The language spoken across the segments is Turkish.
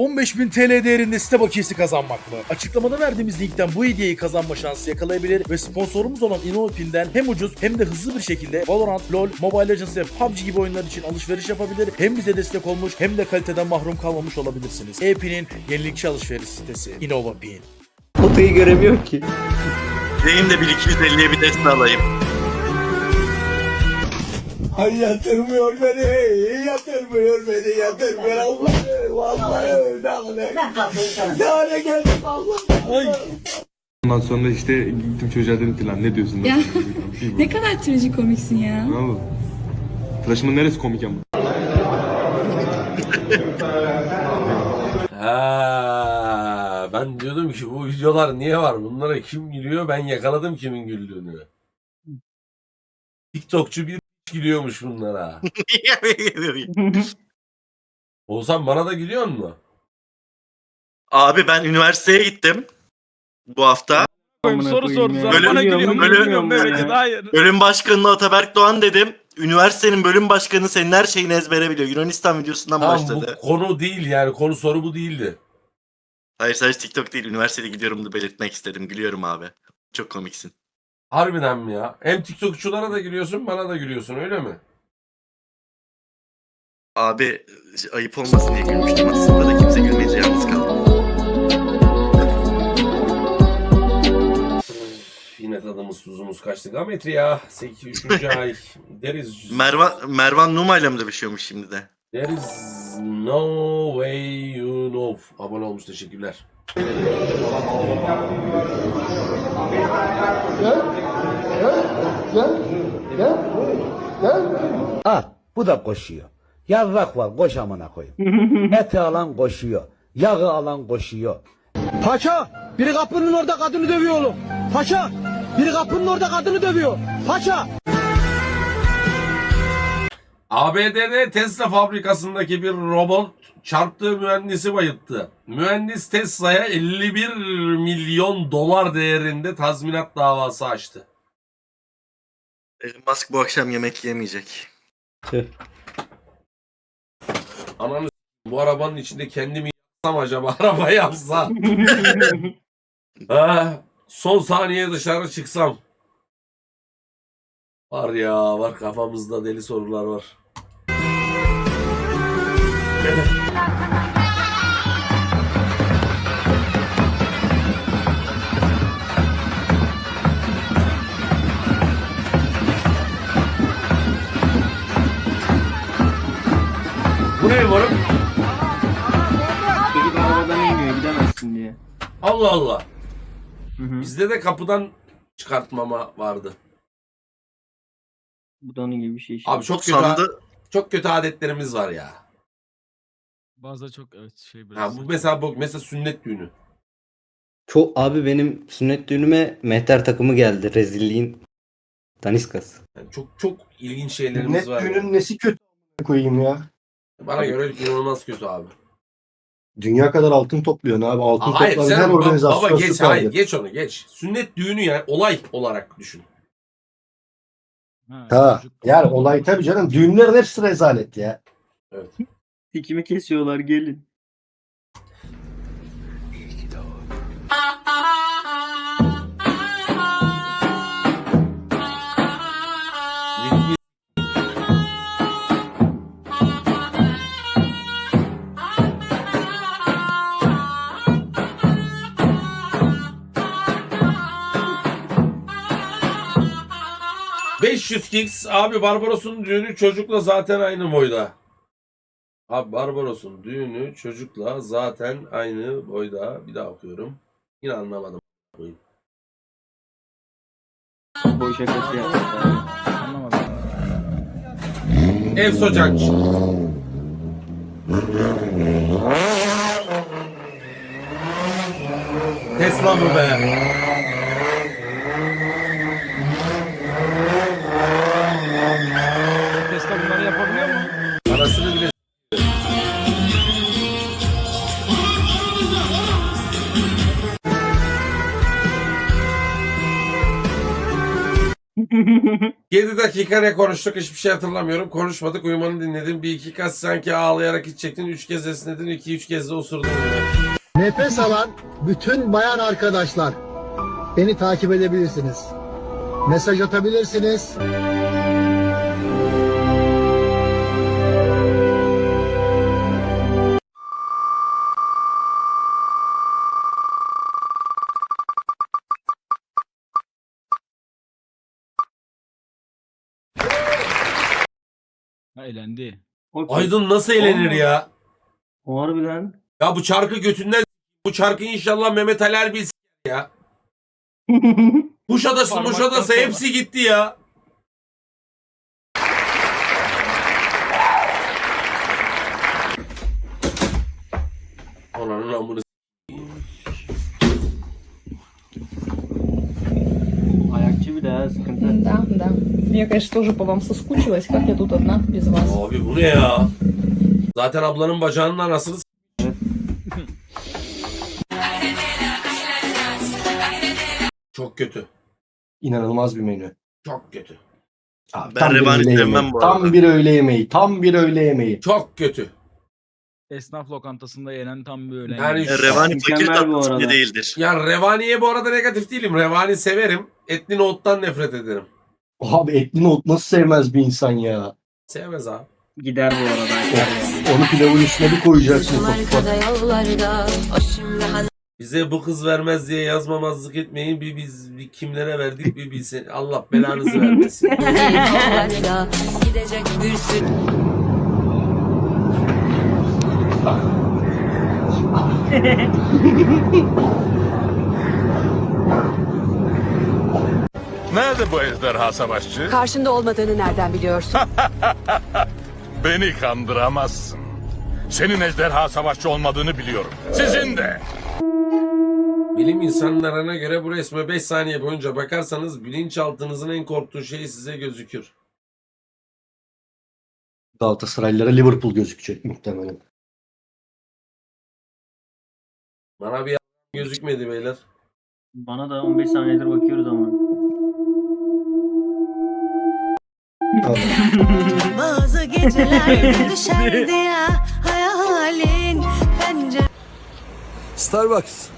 15.000 TL değerinde site bakiyesi kazanmak mı? Açıklamada verdiğimiz linkten bu hediyeyi kazanma şansı yakalayabilir ve sponsorumuz olan InnoPin'den hem ucuz hem de hızlı bir şekilde Valorant, LoL, Mobile Legends ve PUBG gibi oyunlar için alışveriş yapabilir. Hem bize destek olmuş hem de kaliteden mahrum kalmamış olabilirsiniz. E-Pin'in yenilikçi alışveriş sitesi InnovaPin. Potayı göremiyorum ki. Benim de bir 250'ye bir deste alayım. Ay yatırmıyor beni, yatırmıyor beni, yatırmıyor Allah. Vallahi daha ne, daha ne geldim Allah. Ondan sonra işte gittim çocuğa dedim ki lan ne diyorsun? Ya, Ne kadar trajikomiksin ya. Ne oldu? Tıraşımın neresi komik ama? Ha, ben diyordum ki bu videolar niye var? Bunlara kim gülüyor? Ben yakaladım kimin güldüğünü. TikTokçu bir gülüyormuş bunlara. Oğuzhan bana da gülüyor mu? Abi ben üniversiteye gittim. Bu hafta. soru sordu zaten. Bölüm- Bana gülüyor mu? bölüm- Gülmüyorum memleket. Hayır. Bölüm başkanına Ataberk Doğan dedim. Üniversitenin bölüm başkanı senin her şeyini ezbere biliyor. Yunanistan videosundan Tamam başladı. bu konu değil yani. Konu soru bu değildi. Hayır sadece TikTok değil. Üniversitede gidiyorum da belirtmek istedim. Gülüyorum abi. Çok komiksin. Harbiden mi ya? Hem TikTokçulara da gülüyorsun bana da gülüyorsun öyle mi? Abi ayıp olmasın diye gülmüştüm aslında da kimse gülmeyince yalnız kaldım. Yine tadımız tuzumuz kaçtı. Gametri ya. 8. 3. ay. Deriz. Mervan, Mervan Numa ile mi dövüşüyormuş şimdi de? There is no way you know. Abone olmuş teşekkürler. Ha, bu da koşuyor. Yarrak var, koş amına koyayım. Eti alan koşuyor. Yağı alan koşuyor. Paşa, biri kapının orada kadını dövüyor oğlum. Paşa, biri kapının orada kadını dövüyor. Paşa. ABD'de Tesla fabrikasındaki bir robot çarptığı mühendisi bayılttı. Mühendis Tesla'ya 51 milyon dolar değerinde tazminat davası açtı. Elon Musk bu akşam yemek yemeyecek. Ananı s- bu arabanın içinde kendimi yapsam acaba araba yapsa. ha, son saniye dışarı çıksam. Var ya var kafamızda deli sorular var. Bu ne moruk? Çocuk arabadan inmiyor gidemezsin diye. Allah Allah. Hı hı. Bizde de kapıdan çıkartmama vardı. Bu da onun gibi bir şey işte. Abi çok kötü Sandı. çok kötü adetlerimiz var ya. Bazıları çok evet şey Ha, biraz. bu mesela bu mesela sünnet düğünü. Çok abi benim sünnet düğünüme mehter takımı geldi. Rezilliğin daniskası. Yani çok çok ilginç şeylerimiz var. ya. Günün nesi kötü koyayım ya. Bana göre inanılmaz kötü abi. Dünya kadar altın topluyorsun abi. Altın Aa, hayır toplayan sen her baba, organizasyon baba geç süperdir. hayır geç onu geç. Sünnet düğünü yani olay olarak düşün. Ha, çocuk- yani olay tabii canım. Düğünlerin hepsi rezalet ya. Evet. Dikimi kesiyorlar gelin. ...500 kicks abi Barbaros'un düğünü çocukla zaten aynı boyda. Abi Barbaros'un düğünü çocukla zaten aynı boyda. Bir daha okuyorum. Yine anlamadım. Boy şakası yapmışlar. Anlamadım. Ev Socanç. Tesla mı be? 7 dakika ne konuştuk hiçbir şey hatırlamıyorum. Konuşmadık uyumanı dinledim. Bir iki kez sanki ağlayarak içecektin. Üç kez esnedin. iki üç kez de osurdun. Nefes alan bütün bayan arkadaşlar beni takip edebilirsiniz. Mesaj atabilirsiniz. Elendi. Aydın nasıl eğlenir ya? Harbiden. Ya bu çarkı götünden bu çarkı inşallah Mehmet Ali Erbil s- ya. Kuşadası Parmaktan Muşadası sonra. hepsi gitti ya. Ananın amını s- Ayakçı bir daha sıkıntı. Да, да. Я, конечно, тоже по вам соскучилась, как я тут одна без вас. Abi bu ne ya? Zaten ablanın bacağının anasını s- Çok kötü. İnanılmaz bir menü. Çok kötü. Abi, Ben bir revani öğle sevmem yemeği. bu arada. Tam bir öğle yemeği. Tam bir öğle yemeği. Çok kötü. Esnaf lokantasında yenen tam bir öğlen. Yani yemeği. Revani fakir Mükemmel bu tatlısı arada. bile değildir. Ya Revani'ye bu arada negatif değilim. Revani severim. Etli nohuttan nefret ederim. Abi etli nohut nasıl sevmez bir insan ya. Sevmez abi. Gider bu arada. Onu pilavın üstüne bir koyacaksın. ufak ufak. Bize bu kız vermez diye yazmamazlık etmeyin. Bir biz bir kimlere verdik bir bilsin. Allah belanızı vermesin. Gidecek bir sürü Nerede bu ejderha savaşçı? Karşında olmadığını nereden biliyorsun? Beni kandıramazsın. Senin ejderha savaşçı olmadığını biliyorum. Sizin de. Bilim insanlarına göre bu resme 5 saniye boyunca bakarsanız bilinçaltınızın en korktuğu şey size gözükür. Galatasaraylılara Liverpool gözükecek muhtemelen. Bana bir gözükmedi beyler. Bana da 15 saniyedir bakıyoruz ama. Bazı geceler dışarıda hayalin bence Starbucks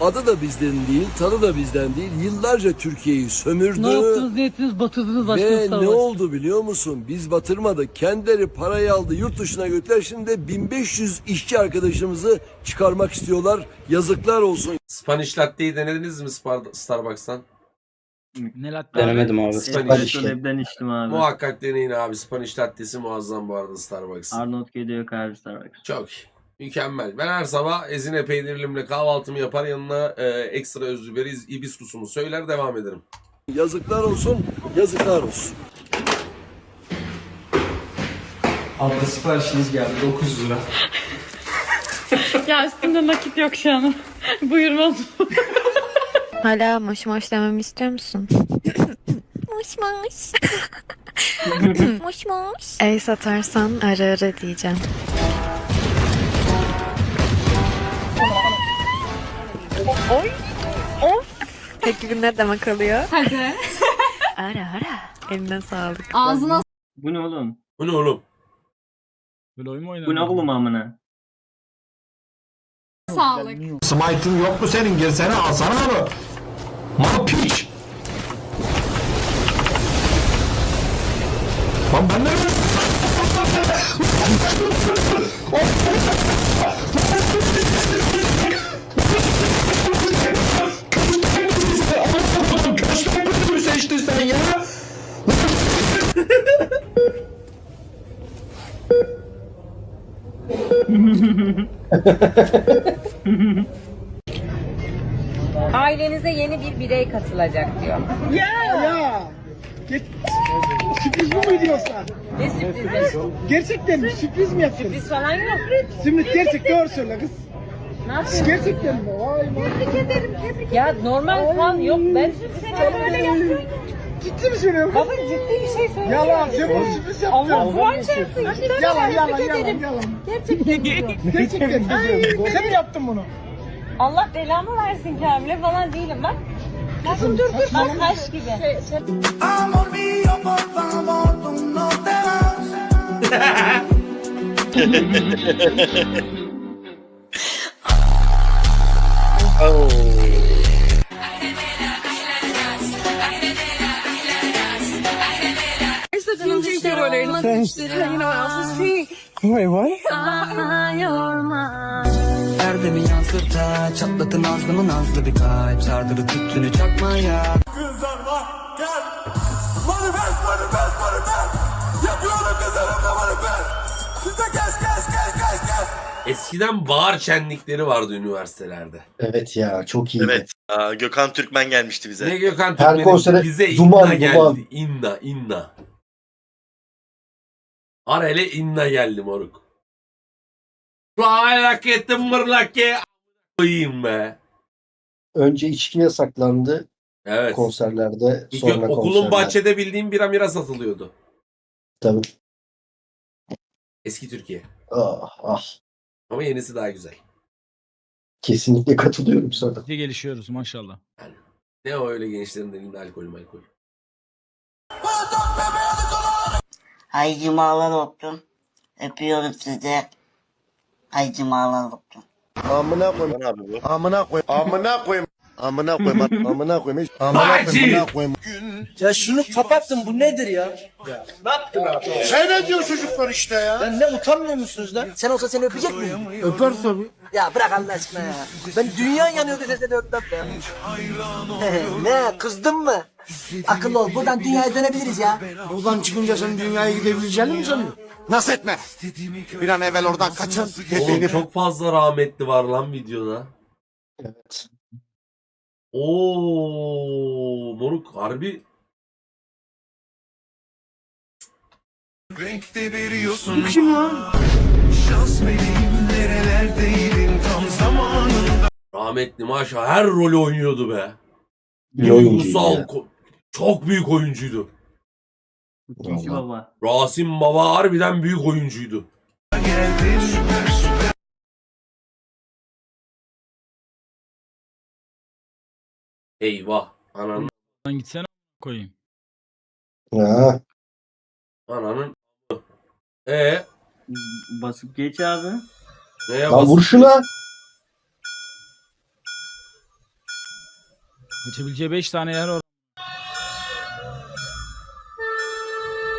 adı da bizden değil, tadı da bizden değil. Yıllarca Türkiye'yi sömürdü. ne yaptınız ne ettiniz batırdınız Ve başkanı ne oldu biliyor musun? Biz batırmadık. Kendileri parayı aldı yurt dışına götürdüler. Şimdi de 1500 işçi arkadaşımızı çıkarmak istiyorlar. Yazıklar olsun. Spanish Latte'yi denediniz mi Spar- Starbucks'tan? Ne latte abi? Denemedim abi. Spanish. Espresso içtim abi. Muhakkak deneyin abi. Spanish Latte'si muazzam bu arada Starbucks'ın. Arnavutköy'de yok abi Starbucks. Çok mükemmel. Ben her sabah ezine peynirimle kahvaltımı yapar yanına e, ekstra özlü biberi ibiskusumu söyler devam ederim. Yazıklar olsun. Yazıklar olsun. Abla siparişiniz geldi 900 lira. Ya üstümde nakit yok şu an. Buyurmaz. Hala moş moş dememi istiyor musun? moş moş. moş moş. El satarsan ara ara diyeceğim. Oy. Of. Gün ne demek oluyor? Hadi. Ara ara. Eline sağlık. Ağzına Bu ne oğlum? Bu ne oğlum? Böyle oyun mu oynanıyor? Bu ne oğlum amına? sağlık. Smite'ın yok mu senin? Gelsene alsana onu. Mal piç. Lan ben ne Ailenize yeni bir birey katılacak diyor. Sürpriz bu mu diyorsun? Ne sürprizi? Gerçekten mi? Sürpriz mi yaptın? Sürpriz falan yok. Şimdi gerçek doğru söyle kız. Ne yapıyorsun? Gerçekten mi? Vay vay. Ya normal falan yok. Ben sürpriz falan öyle yapıyorum. Ciddi mi söylüyorsun? Baba ciddi bir şey söylüyorum. Yalan sen bunu sürpriz yaptın. Allah Kur'an çarpsın. Yalan yalan yalan yalan. Gerçekten diyorum. Gerçekten mi? Sen mi yaptın bunu? Allah belamı versin Kamil'e falan değilim bak. Kızım dur dur. Bak taş gibi. Erdemi yansırta çatlatın nazlımı nazlı bir kalp Sardırı tüttünü çakmaya Eskiden bahar şenlikleri vardı üniversitelerde. Evet ya çok iyiydi. Evet. Aa, Gökhan Türkmen gelmişti bize. Ne Gökhan Her Türkmen'in konsere bize duman, inna geldi. duman. İnna inna. Arele inna geldi moruk. Laylake tımbırlake koyayım be. Önce içki yasaklandı Evet. konserlerde. İlk Sonra okulun konserler. bahçede bildiğim bira mira satılıyordu. Tabii. Eski Türkiye. Ah, ah. Ama yenisi daha güzel. Kesinlikle katılıyorum sana. İyi gelişiyoruz maşallah. Ne o öyle gençlerin elinde alkol alkol. Hay cumalar olsun. Öpüyorum sizi. Hay cumalar olsun. Amına koyayım. Abi bu. Amına koyayım. Amına koyayım. Amına koyayım. Amına koyayım. Hacı! Amına koyayım. Ya şunu kapattın bu nedir ya? Ne yaptın abi? Sen ne diyor çocuklar işte ya? Lan ne utanmıyor musunuz lan? Sen olsa seni öpecek miyim? Öper tabii. Ya bırak Allah aşkına ya. Ben dünya yanıyor diye seni öpmem ya. ne kızdın mı? Akıllı ol buradan dünyaya dönebiliriz ya. Buradan çıkınca sen dünyaya gidebileceğini mi sanıyorsun? Nasıl etme? Bir an evvel oradan kaçın. Oğlum çok fazla rahmetli var lan videoda. Evet. Oo moruk harbi Renkte veriyorsun. Kim lan? Şans vereyim nerelerdeydim tam zamanında. rahmetli maşa her rolü oynuyordu be. Duygusal ya. ko- çok büyük oyuncuydu. Vallahi. Rasim Baba harbiden büyük oyuncuydu. Geldi süper süper. Eyvah. Ananın Lan gitsene koyayım. Ha, ananın e Basıp geç abi. Neye lan vur şuna. Geçebileceği 5 tane yer var.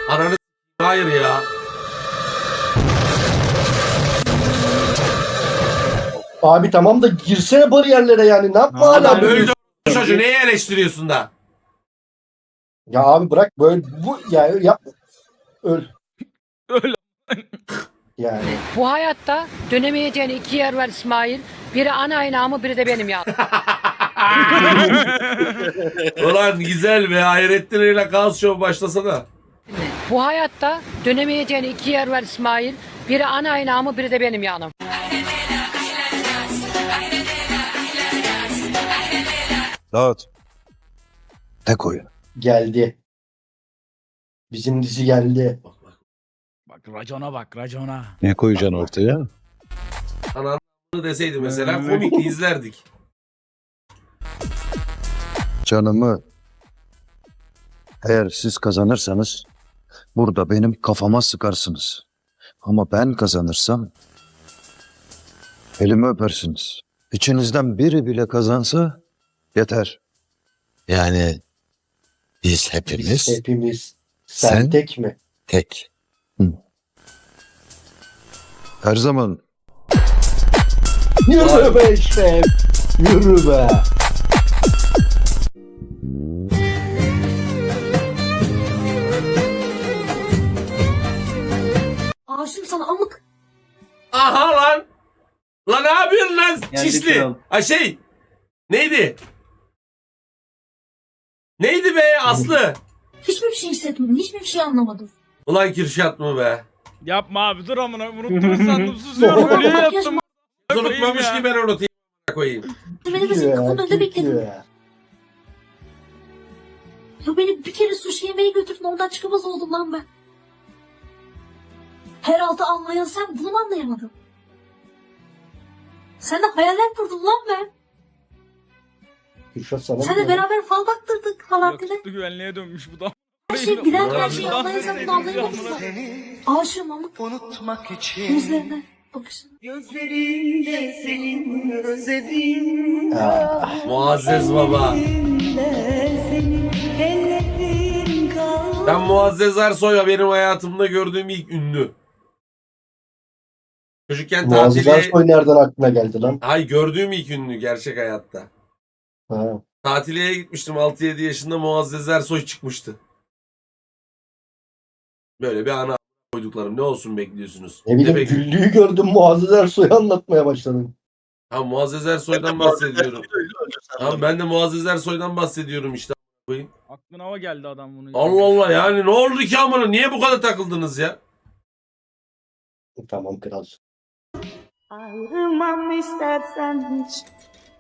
Ananı s- hayır ya. Abi tamam da girsene bariyerlere yani. Ne yapma hala Adam böyle? öldü çocuğu neye eleştiriyorsun da? Ya abi bırak böyle bu yani yap. Öl. Öl. Yani. Bu hayatta dönemeyeceğin iki yer var İsmail. Biri ana inamı biri de benim ya. Ulan güzel be Hayrettin ile Kaos Show başlasana. Bu hayatta dönemeyeceğin iki yer var İsmail. Biri ana inamı biri de benim yanım. Dağıt. Tek oyun. Geldi. Bizim dizi geldi. Bak racona bak racona. Ne koyacaksın ortaya? Ananı deseydi mesela komikti izlerdik. Canımı eğer siz kazanırsanız burada benim kafama sıkarsınız. Ama ben kazanırsam elimi öpersiniz. İçinizden biri bile kazansa yeter. Yani biz Biz hepimiz. Sen, Sen- tek mi? tek. Her zaman Yürü be işte. Yürü be. Aşığım sana amık. Aha lan. Lan ne yapıyorsun lan çişli? Ha şey. Neydi? Neydi be Aslı? Hiçbir şey hissetmedim. Hiçbir şey anlamadım. Ulan Kürşat mı be? Yapma abi dur amına unuttum sandım susuyorum öyle yaptım. Unutmamış ya. ki ben onu t- koyayım. Beni Gidiyor ya, gidiyor ya. Ya beni bir kere sushi yemeğe götürdün ondan çıkamaz oldum lan ben. Herhalde anlayan sen bunu mu anlayamadın? Sen de hayaller kurdun lan ben. Kürşat Sen de beraber fal baktırdık falan dedi. Yakışıklı güvenliğe dönmüş bu da. Her şey bilen her şey Ulan ablayı sen baksa. Seni Aşığım ama unutmak için yüzlerine bakışın. Gözlerinde senin özlediğin Ah, Muazzez baba. Ben Muazzez Ersoy'a benim hayatımda gördüğüm ilk ünlü. Çocukken Muazzez tatile... Ersoy nereden aklına geldi lan? Ay gördüğüm ilk ünlü gerçek hayatta. Ha. Tatiliye gitmiştim 6-7 yaşında Muazzez Ersoy çıkmıştı. Böyle bir ana koyduklarım ne olsun bekliyorsunuz? Ne bileyim bekliyorsunuz? güllüyü gördüm Muazzez Ersoy'u anlatmaya başladın. Ha Muazzez Ersoy'dan bahsediyorum. Tamam ben de Muazzez Ersoy'dan bahsediyorum işte. koyayım. Aklına hava geldi adam bunu. Allah Allah yani ne oldu ki amına niye bu kadar takıldınız ya? Tamam kral. Ayrılmam istersen hiç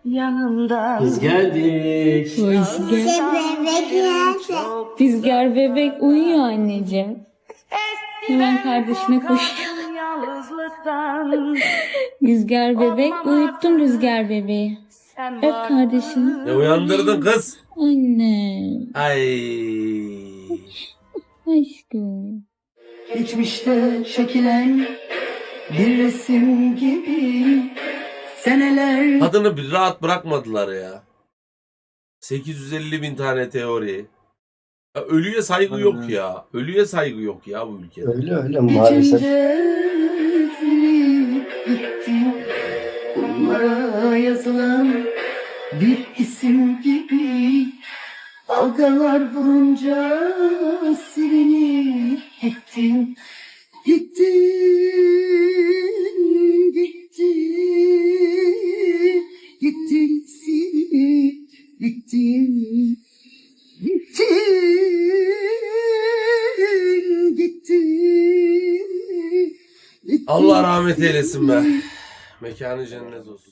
yanımdan. Biz geldik. Rüzgar bebek uyuyor anneciğim. Hemen kardeşine koşuyor. Rüzgar bebek uyuttum rüzgar bebeği. Öp kardeşini. Ne uyandırdın kız? Anne. Ay. Aşkım. Geçmişte çekilen bir resim gibi seneler Kadını bir rahat bırakmadılar ya. 850 bin tane teori. Ya ölüye saygı yok ya. Ölüye saygı yok ya bu ülkede. Öyle öyle maalesef. Onlara yazılan bir isim gibi Dalgalar vurunca eylesin be. Mekanı cennet olsun.